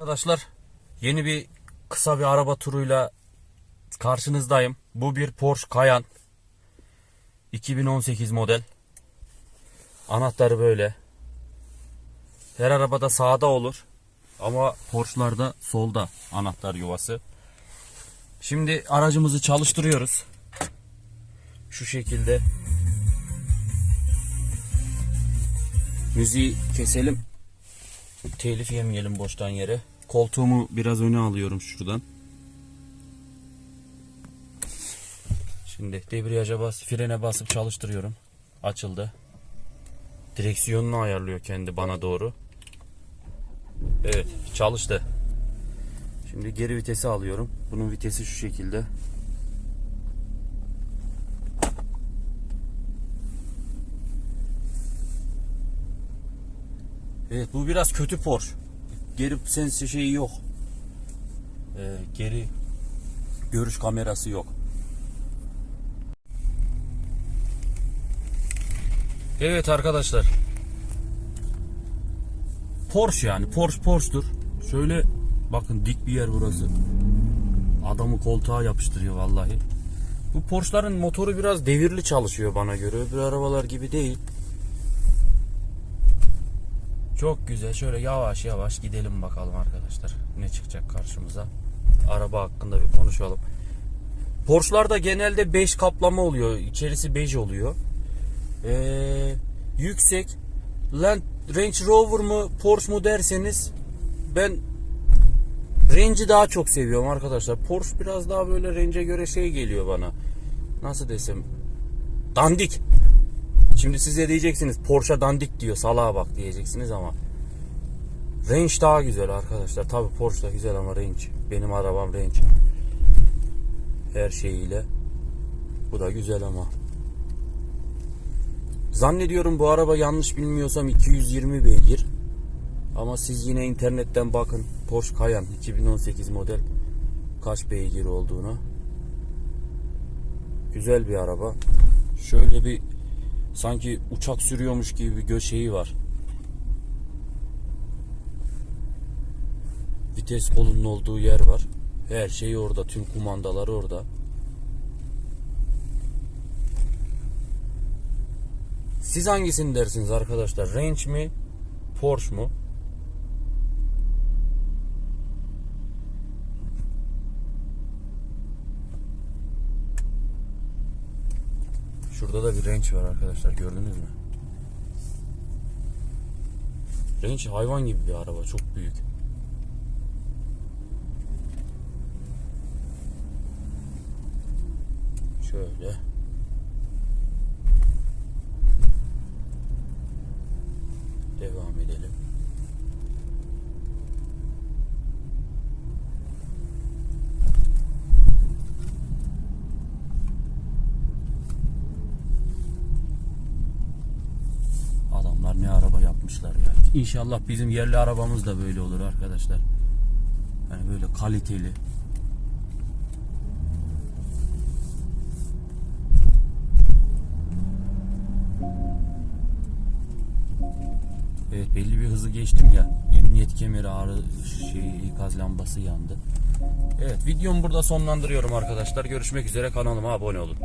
Arkadaşlar yeni bir kısa bir araba turuyla karşınızdayım. Bu bir Porsche Cayenne 2018 model. Anahtarı böyle. Her arabada sağda olur. Ama Porsche'larda solda anahtar yuvası. Şimdi aracımızı çalıştırıyoruz. Şu şekilde. Müziği keselim. Telif yemeyelim boştan yere. Koltuğumu biraz öne alıyorum şuradan. Şimdi debriyaja bas, frene basıp çalıştırıyorum. Açıldı. Direksiyonunu ayarlıyor kendi bana doğru. Evet, çalıştı. Şimdi geri vitesi alıyorum. Bunun vitesi şu şekilde. Evet bu biraz kötü Porsche. Geri sensi şeyi yok. Ee, geri görüş kamerası yok. Evet arkadaşlar. Porsche yani. Porsche Porsche'dur. Şöyle bakın dik bir yer burası. Adamı koltuğa yapıştırıyor vallahi. Bu Porsche'ların motoru biraz devirli çalışıyor bana göre. Öbür arabalar gibi değil. Çok güzel. Şöyle yavaş yavaş gidelim bakalım arkadaşlar. Ne çıkacak karşımıza. Araba hakkında bir konuşalım. Porsche'larda genelde bej kaplama oluyor. İçerisi bej oluyor. Ee, yüksek Land Range Rover mu Porsche mu derseniz ben Range'i daha çok seviyorum arkadaşlar. Porsche biraz daha böyle Range'e göre şey geliyor bana. Nasıl desem dandik. Şimdi size diyeceksiniz Porsche dandik diyor salağa bak diyeceksiniz ama Range daha güzel arkadaşlar. Tabi Porsche da güzel ama Range. Benim arabam Range. Her şeyiyle. Bu da güzel ama. Zannediyorum bu araba yanlış bilmiyorsam 220 beygir. Ama siz yine internetten bakın Porsche Cayenne 2018 model kaç beygir olduğunu. Güzel bir araba. Şöyle bir sanki uçak sürüyormuş gibi bir göşeği var. Vites kolunun olduğu yer var. Her şey orada. Tüm kumandalar orada. Siz hangisini dersiniz arkadaşlar? Range mi? Porsche mu? Şurada da bir range var arkadaşlar gördünüz mü? Range hayvan gibi bir araba çok büyük. Şöyle. Devam edelim. Adamlar ne araba yapmışlar ya. İnşallah bizim yerli arabamız da böyle olur arkadaşlar. Yani böyle kaliteli. Evet belli bir hızı geçtim ya. Emniyet kemeri ağrı şey ikaz lambası yandı. Evet videomu burada sonlandırıyorum arkadaşlar. Görüşmek üzere kanalıma abone olun.